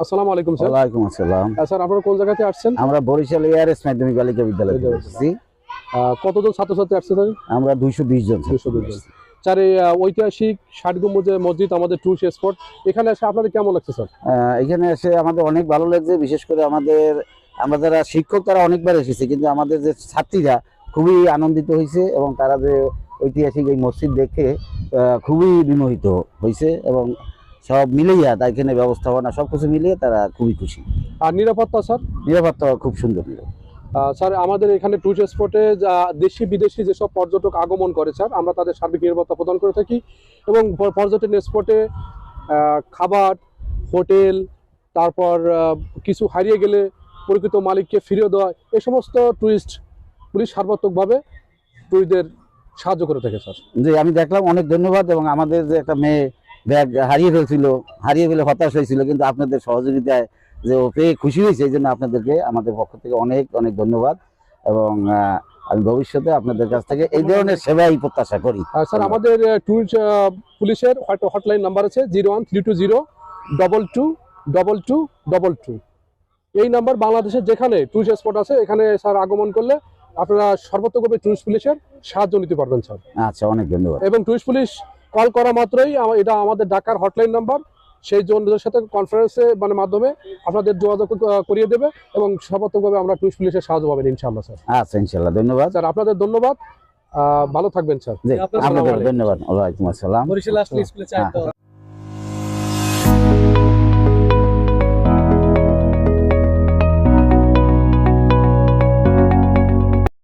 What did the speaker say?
আসসালামু আলাইকুম স্যার। ওয়ালাইকুম আসসালাম। স্যার আপনারা কোন জায়গাতে আসছেন? আমরা বরিশাল এআরএস মাধ্যমিক বালিকা বিদ্যালয় থেকে আহ, কতজন ছাত্রছাত্রী আসছে স্যার আমরা দুইশো বিশ জন ছাত্র 220 জন। স্যার ঐতিহাসিক ষাট মসজিদ আমাদের টুরিস্ট স্পট। এখানে এসে আপনাদের কেমন লাগছে স্যার? এখানে এসে আমাদের অনেক ভালো লাগছে বিশেষ করে আমাদের আমরা যারা শিক্ষক তারা অনেকবার এসেছে কিন্তু আমাদের যে ছাত্রীরা খুবই আনন্দিত হয়েছে এবং তারা যে ঐতিহাসিক এই মসজিদ দেখে খুবই বিমোহিত হয়েছে এবং সব মিলিয়ে তা এখানে ব্যবস্থাপনা সব কিছু মিলিয়ে তারা খুবই খুশি। আর নিরাপত্তা স্যার? নিরাপত্তা খুব সুন্দর। স্যার আমাদের এখানে টুরিস্ট স্পটে যা দেশি বিদেশি যেসব পর্যটক আগমন করে স্যার আমরা তাদের সার্বিক নিরাপত্তা প্রদান করে থাকি এবং পর্যটন স্পটে খাবার হোটেল তারপর কিছু হারিয়ে গেলে প্রকৃত মালিককে ফিরিয়ে দেওয়া এ সমস্ত টুরিস্ট পুলিশ সার্বাত্মকভাবে টুরিস্টদের সাহায্য করে থাকে স্যার। যে আমি দেখলাম অনেক ধন্যবাদ এবং আমাদের যে একটা মেয়ে ব্যাগ হারিয়ে ফেলছিল হারিয়ে ফেলে হতাশ হয়েছিল কিন্তু আপনাদের সহযোগিতায় যে ও পেয়ে খুশি হয়েছে এই জন্য আপনাদেরকে আমাদের পক্ষ থেকে অনেক অনেক ধন্যবাদ। এবং আমি ভবিষ্যতে আপনাদের কাছ থেকে এই ধরনের সেবাই প্রত্যাশা করি। আর স্যার আমাদের টুরিস্ট পুলিশের হয়তো হটলাইন নাম্বার আছে zero one three two zero double two double two double two. এই নাম্বার বাংলাদেশের যেখানে টুরিস্ট স্পট আছে এখানে স্যার আগমন করলে আপনারা সর্বোত্তভাবে টুরিস্ট পুলিশের সাহায্য নিতে পারবেন স্যার। আচ্ছা অনেক ধন্যবাদ। এবং টুরিস্ট পুলিশ কল করা মাত্রই এটা আমাদের ডাকার হটলাইন নাম্বার সেই জনদের সাথে কনফারেন্সে মানে মাধ্যমে আপনাদের যোগাযোগ করিয়ে দেবে এবং সর্বাত্মকভাবে আমরা টুইস পুলিশের সাহায্য পাবেন ইনশাল্লাহ স্যার। আচ্ছা ইনশাল্লাহ ধন্যবাদ। স্যার আপনাদের ধন্যবাদ। ভালো থাকবেন স্যার। আপনাদের ধন্যবাদ। ওয়ালাইকুম আসসালাম।